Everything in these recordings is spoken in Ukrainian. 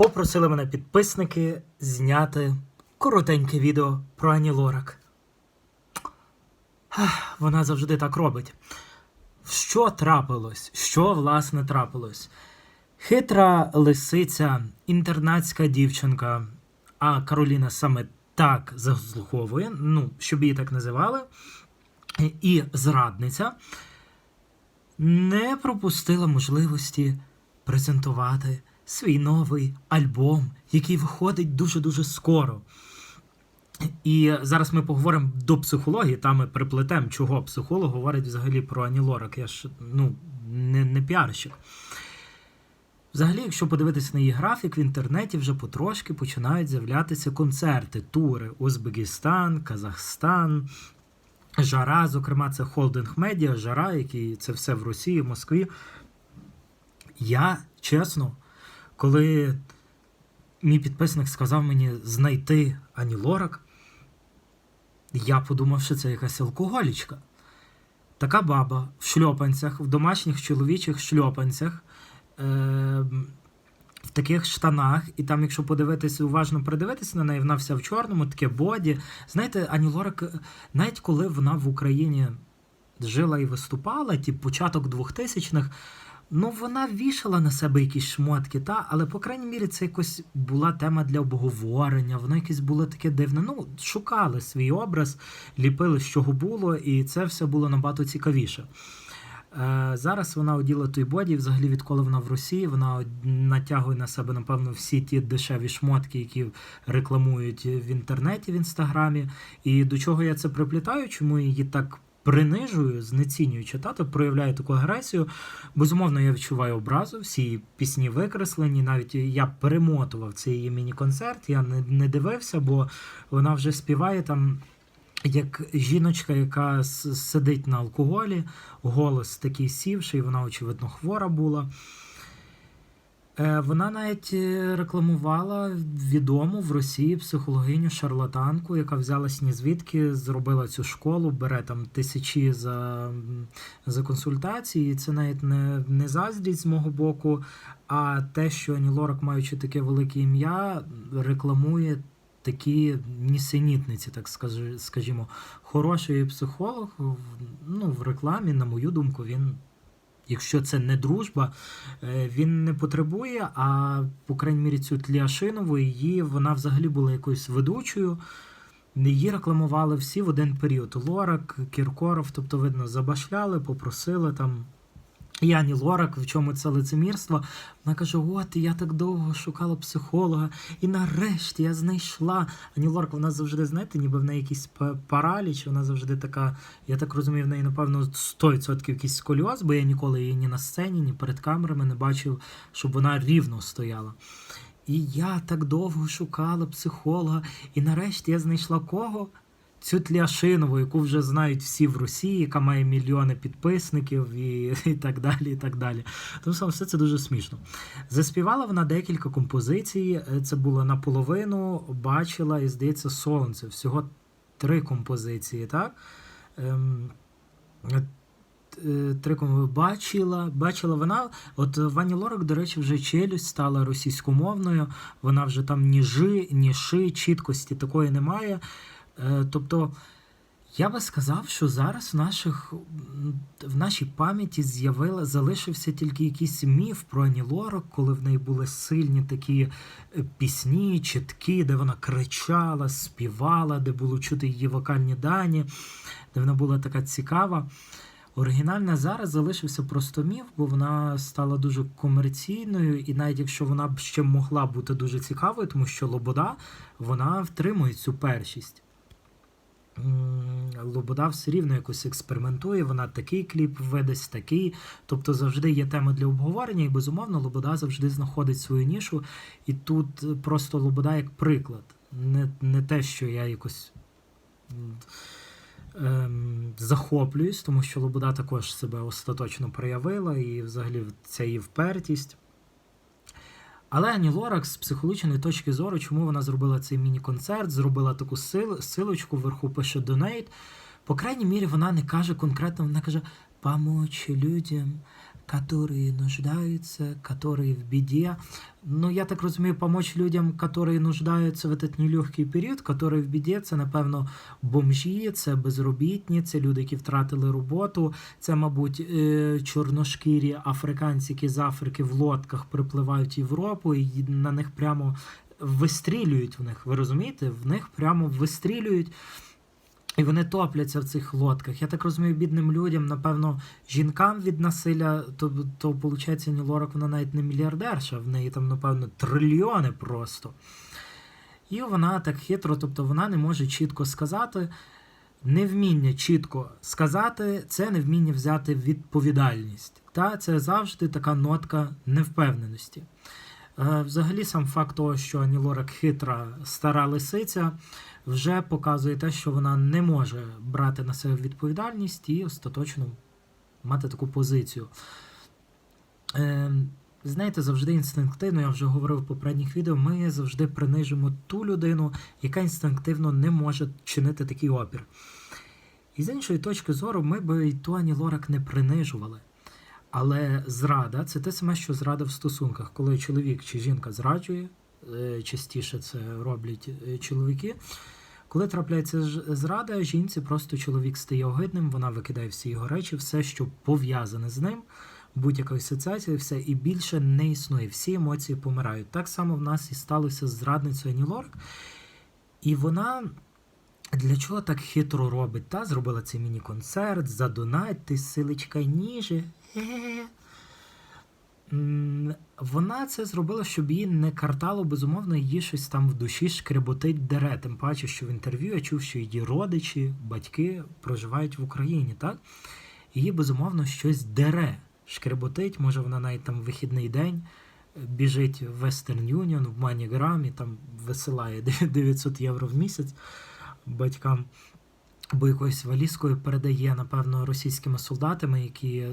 Попросили мене підписники зняти коротеньке відео про Ані Лорак. Вона завжди так робить. Що трапилось? Що власне трапилось? Хитра лисиця, інтернатська дівчинка, а Кароліна саме так заслуговує, ну, щоб її так називали, і зрадниця не пропустила можливості презентувати свій новий альбом, який виходить дуже-дуже скоро. І зараз ми поговоримо до психології, там ми приплетемо, чого психолог говорить взагалі про Ані Лорак. Я ж ну, не, не піарщик. Взагалі, якщо подивитися на її графік, в інтернеті вже потрошки починають з'являтися концерти, тури Узбекистан, Казахстан, Жара, зокрема, це холдинг медіа, Жара, який це все в Росії, в Москві. Я чесно, коли мій підписник сказав мені знайти Ані Лорак, я подумав, що це якась алкоголічка. Така баба в шльопанцях, в домашніх чоловічих шльопанцях, е- в таких штанах, і там, якщо подивитися, уважно придивитися на неї, вона вся в чорному, таке боді. Знаєте, Ані Лорак, навіть коли вона в Україні жила і виступала, ті початок 2000-х, Ну, вона вішала на себе якісь шмотки, та, але, по крайній мірі, це якось була тема для обговорення, воно якесь було таке дивне. Ну, шукали свій образ, ліпили, з чого було, і це все було набагато цікавіше. Е, зараз вона оділа той боді, взагалі, відколи вона в Росії, вона натягує на себе, напевно, всі ті дешеві шмотки, які рекламують в інтернеті, в інстаграмі. І до чого я це приплітаю, чому її так принижую, знецінюю читати, проявляю таку агресію. Безумовно, я відчуваю образу, всі пісні викреслені. Навіть я перемотував цей міні-концерт, я не, не дивився, бо вона вже співає там. Як жіночка, яка сидить на алкоголі, голос такий сівший, вона, очевидно, хвора була. Вона навіть рекламувала відому в Росії психологиню шарлатанку, яка взялась ні звідки, зробила цю школу, бере там тисячі за за консультації. Це навіть не не заздрість з мого боку, а те, що Ані Лорак, маючи таке велике ім'я, рекламує такі нісенітниці, так скажімо. Хороший психолог ну, в рекламі, на мою думку, він. Якщо це не дружба, він не потребує, а по крайній мірі цю Тліашинову, її вона взагалі була якоюсь ведучою. Її рекламували всі в один період. Лорак, Кіркоров, тобто, видно, забашляли, попросили там. І Ані Лорак, в чому це лицемірство, вона каже: От, я так довго шукала психолога, і нарешті я знайшла. Ані Лорак, вона завжди, знаєте, ніби в неї якийсь параліч, вона завжди така, я так розумію, в неї, напевно, 100% якийсь сколіоз, бо я ніколи її ні на сцені, ні перед камерами не бачив, щоб вона рівно стояла. І я так довго шукала психолога, і нарешті я знайшла кого? Цю Тляшинову, яку вже знають всі в Росії, яка має мільйони підписників і і так далі. і так далі. Тому саме все це дуже смішно. Заспівала вона декілька композицій. Це було наполовину, бачила, і здається, сонце. Всього три композиції, так? Ем, Три бачила, бачила вона. От Вані Лорак, до речі, вже челюсть стала російськомовною. Вона вже там ні жи, ні ши, чіткості такої немає. Тобто я би сказав, що зараз в наших, в нашій пам'яті з'явила, залишився тільки якийсь міф про Ані Лорак, коли в неї були сильні такі пісні, чіткі, де вона кричала, співала, де було чути її вокальні дані, де вона була така цікава. Оригінальна зараз залишився просто міф, бо вона стала дуже комерційною, і навіть якщо вона б ще могла бути дуже цікавою, тому що Лобода вона втримує цю першість. Лобода все рівно якось експериментує, вона такий кліп видасть, такий. Тобто завжди є тема для обговорення, і безумовно, Лобода завжди знаходить свою нішу. І тут просто Лобода як приклад. Не не те, що я якось ем, захоплююсь, тому що Лобода також себе остаточно проявила, і взагалі ця її впертість. Але Ані Лорак з психологічної точки зору, чому вона зробила цей міні-концерт, зробила таку сил, силочку, вверху пише донейт. По крайній мірі, вона не каже конкретно, вона каже помочь людям, которые нуждаются, которые в беде. Ну, я так розумію, помочь людям, які нуждаються в этот нелегкий період, які в біді, це, напевно, бомжі, це безробітні, це люди, які втратили роботу, це, мабуть, е, чорношкірі африканці, які з Африки в лодках припливають в Європу, і на них прямо вистрілюють в них. Ви розумієте? В них прямо вистрілюють. І вони топляться в цих лодках. Я так розумію, бідним людям, напевно, жінкам від насилля, то, то виходить, Ні Лорак, вона навіть не мільярдерша, в неї там, напевно, трильйони просто. І вона так хитро, тобто вона не може чітко сказати. Невміння чітко сказати, це невміння взяти відповідальність. Та це завжди така нотка невпевненості. Е, Взагалі, сам факт того, що Ані Лорак хитра стара лисиця, вже показує те, що вона не може брати на себе відповідальність і остаточно мати таку позицію. Е, Знаєте, завжди інстинктивно, я вже говорив в попередніх відео, ми завжди принижимо ту людину, яка інстинктивно не може чинити такий опір. І з іншої точки зору, ми би і ту Лорак не принижували. Але зрада це те саме, що зрада в стосунках, коли чоловік чи жінка зраджує, частіше це роблять е, чоловіки. Коли трапляється зрада, жінці просто чоловік стає огидним, вона викидає всі його речі, все, що пов'язане з ним, будь-яка асоціація, все і більше не існує. Всі емоції помирають. Так само в нас і сталося з зрадницею Ані Лорак. І вона для чого так хитро робить? Та зробила цей міні-концерт, задонатьте, силичка ніже. Ге-ге-ге. М, Вона це зробила, щоб її не картало, безумовно, її щось там в душі шкреботить дере. Тим паче, що в інтерв'ю я чув, що її родичі, батьки проживають в Україні, так? Її, безумовно, щось дере. Шкреботить, може, вона навіть там вихідний день е, біжить в Western Union, в MoneyGram і там висилає 900 євро в місяць батькам. Або якоюсь валізкою передає, напевно, російськими солдатами, які е,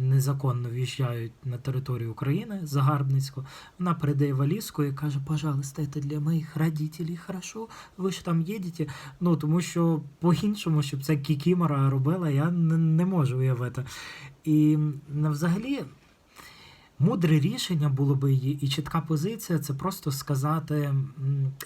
незаконно в'їжджають на територію України загарбницько. Вона передає валізку і каже: пожалуйста, це для моїх родителей хорошо, ви ж там їдете. Ну тому що по-іншому, щоб ця кікімора робила, я не, не можу уявити. І взагалі. Мудре рішення було би її і чітка позиція це просто сказати,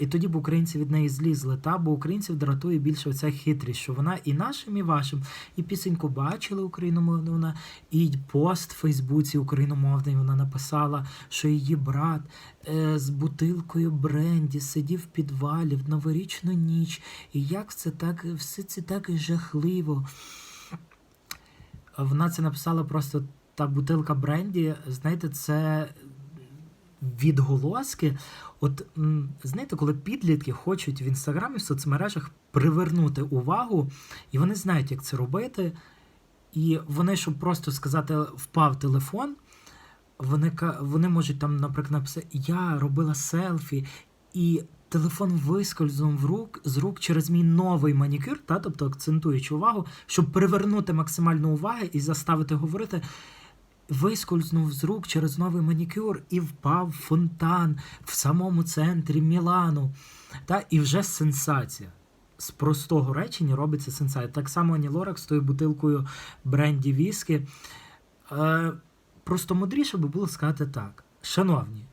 і тоді б українці від неї злізли. Та бо українців дратує більше оця хитрість, що вона і нашим, і вашим, і пісеньку бачили україномовну, і пост в Фейсбуці україномовний вона написала, що її брат е, з бутилкою бренді сидів в підвалі в новорічну ніч. І як це так, все це так жахливо. Вона це написала просто та бутилка бренді, знаєте, це відголоски. От знаєте, коли підлітки хочуть в інстаграмі в соцмережах привернути увагу, і вони знають, як це робити. І вони, щоб просто сказати, впав телефон, вони, вони можуть там, наприклад, написати, я робила селфі, і телефон вискользнув рук, з рук через мій новий манікюр, та, тобто акцентуючи увагу, щоб привернути максимальну увагу і заставити говорити. Вискользнув з рук через новий манікюр і впав в фонтан в самому центрі Мілану. Та, і вже сенсація. З простого речення робиться сенсація. Так само Ані Лорак з тою бутилкою бренді віскі. Е, просто мудріше би було сказати так. Шановні,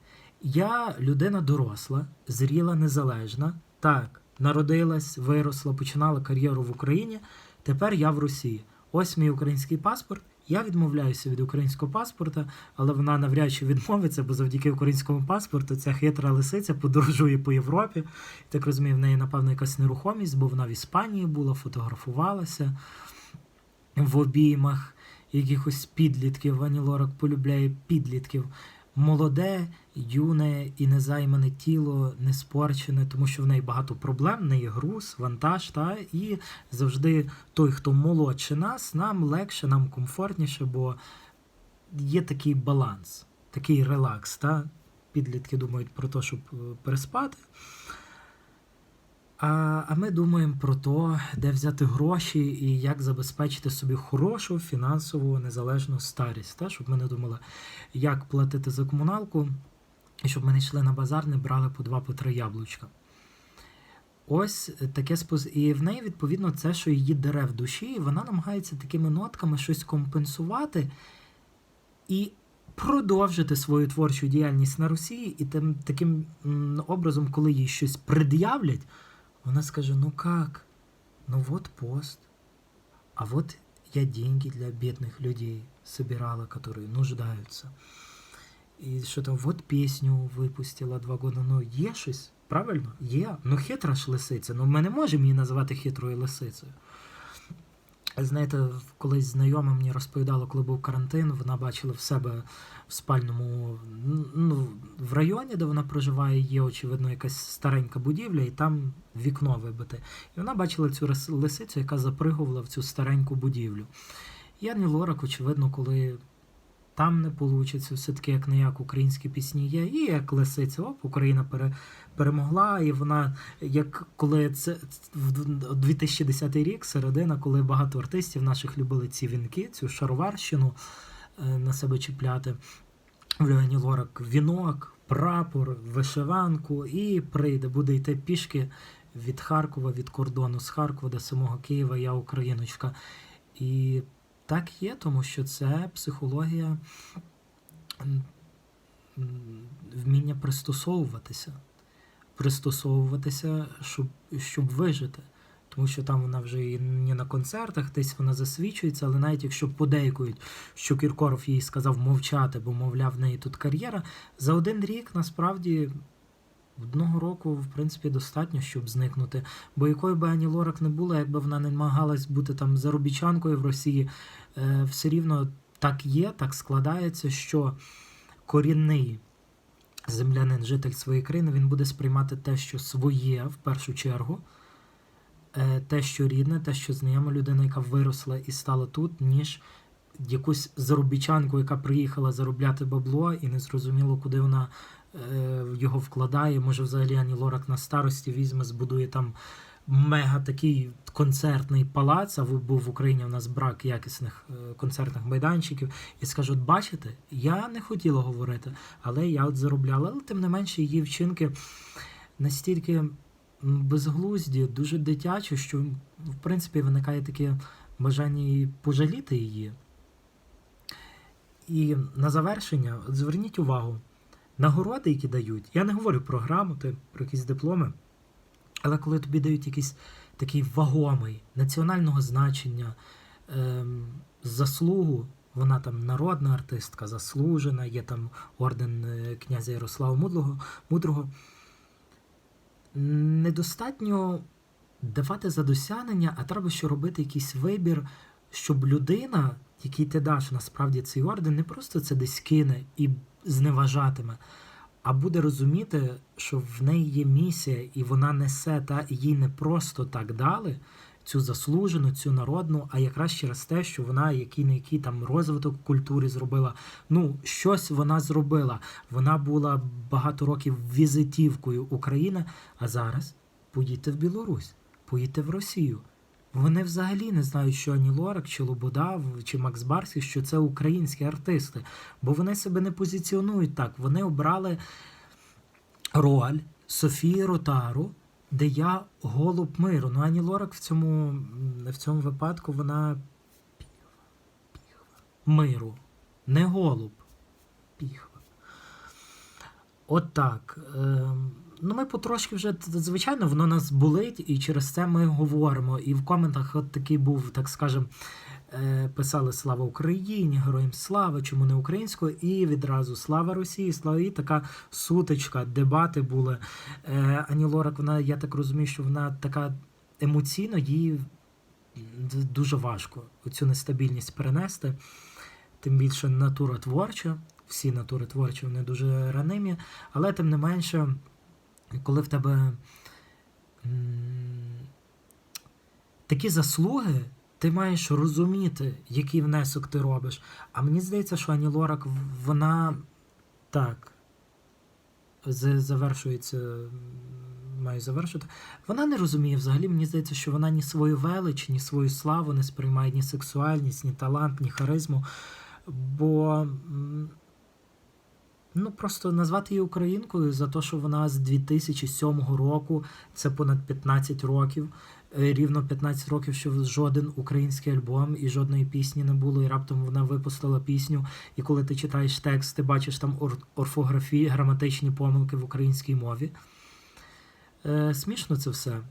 я людина доросла, зріла, незалежна. Так, народилась, виросла, починала кар'єру в Україні. Тепер я в Росії. Ось мій український паспорт. Я відмовляюся від українського паспорта, але вона навряд чи відмовиться, бо завдяки українському паспорту ця хитра лисиця подорожує по Європі. Так розумію, в неї, напевно, якась нерухомість, бо вона в Іспанії була, фотографувалася в обіймах якихось підлітків. Ані Лорак полюбляє підлітків. Молоде, юне і незаймане тіло, не спорчене, тому що в неї багато проблем, в неї груз, вантаж, та і завжди той, хто молодше нас, нам легше, нам комфортніше, бо є такий баланс, такий релакс. Та? Підлітки думають про те, щоб е, переспати. А, а ми думаємо про те, де взяти гроші і як забезпечити собі хорошу фінансову незалежну старість. Та? Щоб ми не думали, як платити за комуналку, і щоб ми не йшли на базар, не брали по два по три яблучка. Ось таке споз... І в неї, відповідно, це, що її дере в душі, і вона намагається такими нотками щось компенсувати. і продовжити свою творчу діяльність на Росії, і тим, таким образом, коли їй щось пред'являть, вона скаже: ну как? Ну вот пост. А вот я деньги для бедных людей собирала, которые нуждаются. І що там, от пісню випустила два года. Ну, є щось, правильно? Є. Ну, хитра ж лисиця. Ну, ми не можемо її називати хитрою лисицею. Знаєте, колись знайома мені розповідала, коли був карантин, вона бачила в себе в спальному, ну, в районі, де вона проживає, є, очевидно, якась старенька будівля, і там вікно вибите. І вона бачила цю лисицю, яка запригувала в цю стареньку будівлю. І Ані Лорак, очевидно, коли там не вийде, все-таки як не як українські пісні є, і як лисиця, оп, Україна пере, перемогла, і вона, як коли це в 2010 рік, середина, коли багато артистів наших любили ці вінки, цю шароварщину е, на себе чіпляти. В Ані Лорак вінок, прапор, вишиванку, і прийде, буде йти пішки від Харкова, від кордону з Харкова до самого Києва, я україночка. І так є, тому що це психологія вміння пристосовуватися. Пристосовуватися, щоб, щоб вижити. Тому що там вона вже і не на концертах, десь вона засвідчується, але навіть якщо подейкують, що Кіркоров їй сказав мовчати, бо, мовляв, в неї тут кар'єра, за один рік насправді одного року, в принципі, достатньо, щоб зникнути. Бо якою би Ані Лорак не була, якби вона не намагалась бути там заробітчанкою в Росії, все рівно так є, так складається, що корінний землянин, житель своєї країни, він буде сприймати те, що своє в першу чергу, е, те, що рідне, те, що знайома людина, яка виросла і стала тут, ніж якусь заробітчанку, яка приїхала заробляти бабло, і не зрозуміло, куди вона е, його вкладає. Може, взагалі Ані Лорак на старості візьме, збудує там мега такий концертний палац, а в- бо в Україні в нас брак якісних е, концертних майданчиків, і скаже: от бачите, я не хотіла говорити, але я от заробляла. Але тим не менше її вчинки настільки безглузді, дуже дитячі, що в принципі виникає таке бажання пожаліти її. І на завершення, зверніть увагу, нагороди, які дають, я не говорю про грамоти, про якісь дипломи, але коли тобі дають якийсь такий вагомий, національного значення, ем, заслугу, вона там народна артистка, заслужена, є там орден е, князя Ярослава Мудрого, Мудрого. Недостатньо давати за досягнення, а треба ще робити якийсь вибір, щоб людина, якій ти даш насправді цей орден, не просто це десь кине і зневажатиме, а буде розуміти, що в неї є місія, і вона несе та їй не просто так дали цю заслужену, цю народну, а якраз через те, що вона який не який там розвиток культури зробила. Ну, щось вона зробила. Вона була багато років візитівкою України, а зараз поїдьте в Білорусь, поїдьте в Росію. Вони взагалі не знають, що Ані Лорак, чи Лобода, чи Макс Барський, що це українські артисти, бо вони себе не позиціонують так. Вони обрали роль Софії Ротару, де я голуб миру. Ну, Ані Лорак в цьому, в цьому випадку вона миру, не голуб, піхва. От так. Ем, ну, ми потрошки вже, звичайно, воно нас болить, і через це ми говоримо. І в коментах от такий був, так скажем, е, писали Слава Україні, Героям слава, чому не українською, і відразу Слава Росії, слава і така сутичка, дебати були. Е, Ані Лорак, вона, я так розумію, що вона така емоційно, їй дуже важко цю нестабільність перенести. Тим більше натура творча, всі натури творчі, вони дуже ранимі, але тим не менше, коли в тебе такі заслуги, ти маєш розуміти, який внесок ти робиш. А мені здається, що Ані Лорак, вона так завершується, маю завершити. Вона не розуміє взагалі, мені здається, що вона ні свою велич, ні свою славу не сприймає, ні сексуальність, ні талант, ні харизму. Бо ну просто назвати її українкою за те, що вона з 2007 року, це понад 15 років, е, рівно 15 років, що жоден український альбом і жодної пісні не було, і раптом вона випустила пісню. І коли ти читаєш текст, ти бачиш там ор- орфографії, граматичні помилки в українській мові. Е, смішно це все.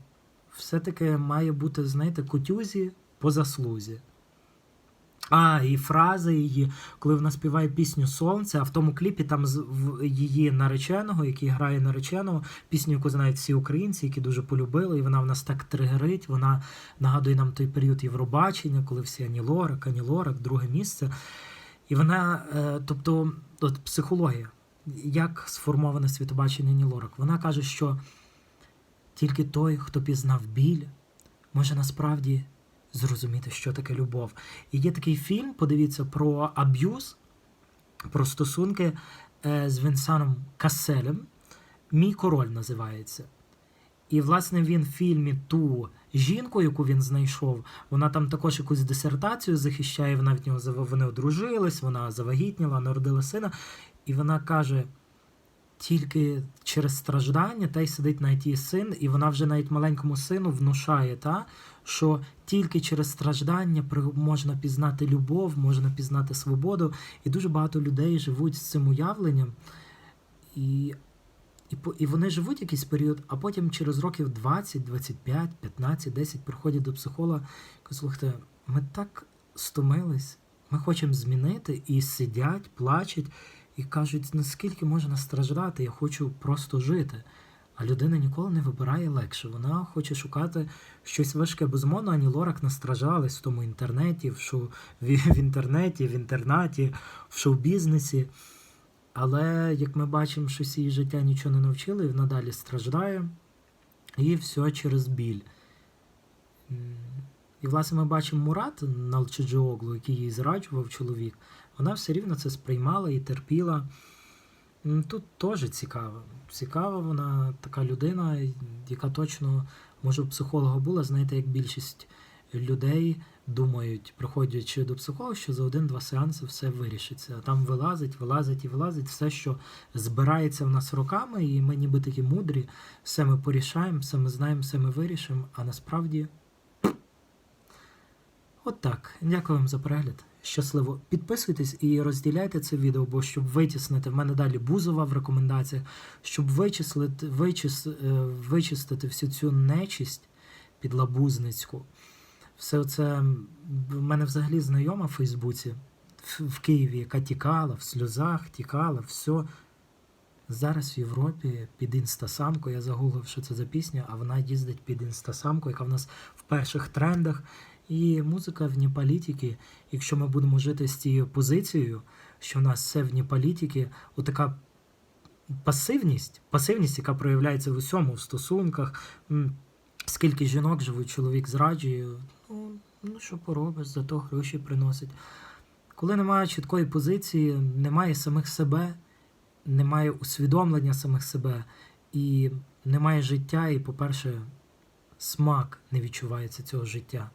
Все-таки має бути, знаєте, кутюзі по заслузі. А, і фрази її, коли вона співає пісню Сонце, а в тому кліпі там з її нареченого, який грає нареченого, пісню, яку знають всі українці, які дуже полюбили, і вона в нас так тригерить. Вона нагадує нам той період Євробачення, коли всі Ані Лорак, Ані Лорак, друге місце. І вона, е, тобто, от психологія, як сформоване світобачення Ані Лорак, вона каже, що тільки той, хто пізнав біль, може насправді зрозуміти, що таке любов. І є такий фільм, подивіться, про аб'юз, про стосунки е, з Вінсаном Касселем. Мій король називається. І, власне, він в фільмі ту жінку, яку він знайшов, вона там також якусь дисертацію захищає, вона від нього вони одружились, вона завагітніла, народила сина. І вона каже: тільки через страждання та й сидить навіть її син, і вона вже навіть маленькому сину внушає, та, що тільки через страждання можна пізнати любов, можна пізнати свободу. І дуже багато людей живуть з цим уявленням. І, і, і вони живуть якийсь період, а потім через років 20, 25, 15, 10 приходять до психолога кажуть, слухайте, ми так стомились, ми хочемо змінити, і сидять, плачуть, і кажуть, наскільки можна страждати, я хочу просто жити. А людина ніколи не вибирає легше. Вона хоче шукати щось важке. Безумовно, Ані Лорак настражалась в тому інтернеті, в, шоу, в, інтернеті, в інтернаті, в шоу-бізнесі. Але, як ми бачимо, щось її життя нічого не навчило, і вона далі страждає. І все через біль. І, власне, ми бачимо Мурат Налчаджоглу, який її зраджував чоловік. Вона все рівно це сприймала і терпіла. Тут теж цікаво. Цікава вона така людина, яка точно, може, у психолога була, знаєте, як більшість людей думають, приходячи до психолога, що за один-два сеанси все вирішиться. А там вилазить, вилазить і вилазить все, що збирається в нас роками, і ми ніби такі мудрі, все ми порішаємо, все ми знаємо, все ми вирішимо, а насправді. От так. Дякую вам за перегляд. Щасливо. Підписуйтесь і розділяйте це відео, бо щоб витіснити в мене далі Бузова в рекомендаціях, щоб вичислити, вичис, е, вичистити всю цю нечисть підлабузницьку. Все це в мене взагалі знайома в Фейсбуці в Києві, яка тікала, в сльозах тікала, все. Зараз в Європі під інстасамку, я загуглив, що це за пісня, а вона їздить під інстасамку, яка в нас в перших трендах. І музика вні політики, якщо ми будемо жити з цією позицією, що в нас все вні політики, отака пасивність, пасивність, яка проявляється в усьому, в стосунках, скільки жінок живуть, чоловік зраджує, ну, ну що поробиш, зато гроші приносить. Коли немає чіткої позиції, немає самих себе, немає усвідомлення самих себе, і немає життя, і, по-перше, смак не відчувається цього життя.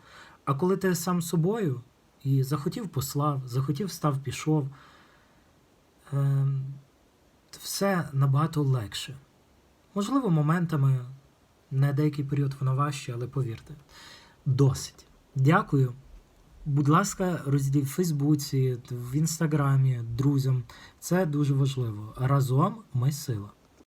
А коли ти сам собою і захотів послав, захотів став, пішов, ем, все набагато легше. Можливо, моментами на деякий період воно важче, але повірте, досить. Дякую. Будь ласка, розділіть в Фейсбуці, в Інстаграмі, друзям. Це дуже важливо. Разом ми сила.